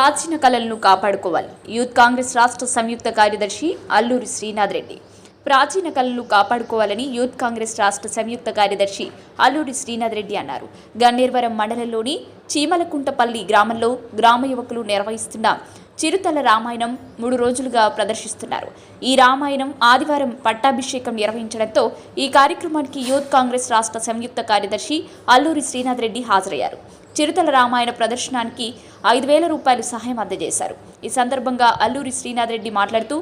ప్రాచీన కళలను కాపాడుకోవాలి. యూత్ కాంగ్రెస్ రాష్ట్ర సంయుక్త కార్యదర్శి అల్లూరి శ్రీనాథ్ రెడ్డి. ప్రాచీన కళలను కాపాడుకోవాలని యూత్ కాంగ్రెస్ రాష్ట్ర సంయుక్త కార్యదర్శి అల్లూరి శ్రీనాథ్ రెడ్డి అన్నారు. గన్నేర్వరం మండలంలోని చీమలకుంటపల్లి గ్రామంలో గ్రామ యువకులు నిర్వహిస్తున్న చిరుతల రామాయణం మూడు రోజులుగా ప్రదర్శిస్తున్నారు. ఈ రామాయణం ఆదివారం పట్టాభిషేకం నిర్వహించడంతో ఈ కార్యక్రమానికి యూత్ కాంగ్రెస్ రాష్ట్ర సంయుక్త కార్యదర్శి అల్లూరి శ్రీనాథ్ రెడ్డి హాజరయ్యారు. చిరుతల రామాయణ ప్రదర్శనానికి ఐదు వేల రూపాయలు సహాయం అందజేశారు. ఈ సందర్భంగా అల్లూరి శ్రీనాథ్ రెడ్డి మాట్లాడుతూ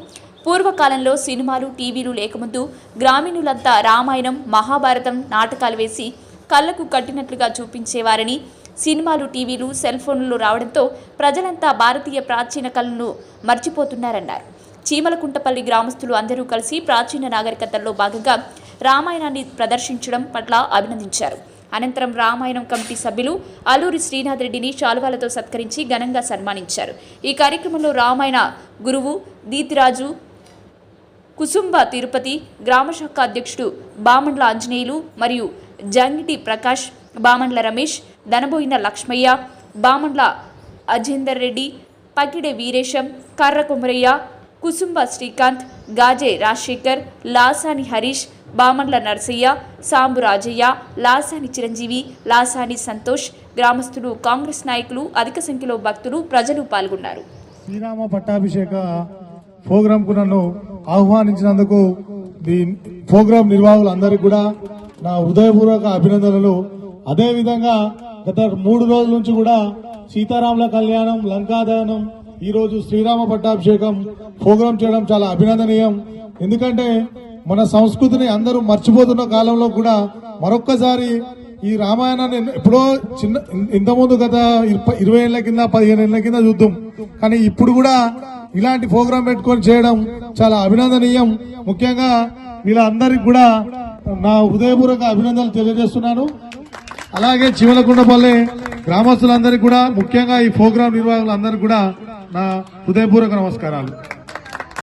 పూర్వకాలంలో సినిమాలు టీవీలు లేకముందు గ్రామీణులంతా రామాయణం మహాభారతం నాటకాలు వేసి కళ్ళకు కట్టినట్లుగా చూపించేవారని సినిమాలు టీవీలు సెల్ ఫోన్లు రావడంతో ప్రజలంతా భారతీయ ప్రాచీన కళను మర్చిపోతున్నారన్నారు. చీమలకుంటపల్లి గ్రామస్తులు అందరూ కలిసి ప్రాచీన నాగరికతల్లో భాగంగా రామాయణాన్ని ప్రదర్శించడం పట్ల అభినందించారు. అనంతరం రామాయణం కమిటీ సభ్యులు అల్లూరి శ్రీనాథ్ రెడ్డిని శాలువాలతో సత్కరించి ఘనంగా సన్మానించారు. ఈ కార్యక్రమంలో రామాయణ గురువు దీతిరాజు కుసుంబ తిరుపతి గ్రామశాఖ అధ్యక్షుడు బామండ్ల ఆంజనేయులు మరియు జంగిటి ప్రకాష్ బామండ్ల రమేష్ దనబోయిన లక్ష్మయ్య బామండ్ల అజేందర్ రెడ్డి పకిడే వీరేశం కర్ర కుమరయ్య కుసుంబ శ్రీకాంత్ గాజే రాజశేఖర్ లాసాని హరీష్ బామండ్ల నర్సయ్య సాంబు రాజయ్య లాసాని చిరంజీవి లాసాని సంతోష్ గ్రామస్తులు కాంగ్రెస్ నాయకులు అధిక సంఖ్యలో భక్తులు ప్రజలు పాల్గొన్నారు. శ్రీరామ పట్టాభిషేక ప్రోగ్రామ్కు నన్ను ఆహ్వానించినందుకు ఈ ప్రోగ్రామ్ నిర్వాహకులందరికీ కూడా నా హృదయపూర్వక అభినందనలు. అదే విధంగా గత మూడు రోజుల నుంచి కూడా సీతారాముల కళ్యాణం లంకాదహనం ఈ రోజు శ్రీరామ పట్టాభిషేకం ప్రోగ్రామ్ చేయడం చాలా అభినందనీయం. ఎందుకంటే మన సంస్కృతిని అందరూ మర్చిపోతున్న కాలంలో కూడా మరొక్కసారి ఈ రామాయణాన్ని ఎప్పుడో చిన్న ఇంతకుముందు గత ఇరవై- ఇరవై ఏళ్ళ కింద పదిహేను ఏళ్ళ కింద చూద్దాం. కానీ ఇప్పుడు కూడా ఇలాంటి ప్రోగ్రాం పెట్టుకొని చేయడం చాలా అభినందనీయం. ముఖ్యంగా వీళ్ళందరికీ కూడా నా హృదయపూర్వక అభినందనలు తెలియజేస్తున్నాను. అలాగే చివలకుండపల్లి గ్రామస్తులందరికీ కూడా ముఖ్యంగా ఈ ప్రోగ్రాం నిర్వాహకులందరికీ కూడా నా హృదయపూర్వక నమస్కారాలు.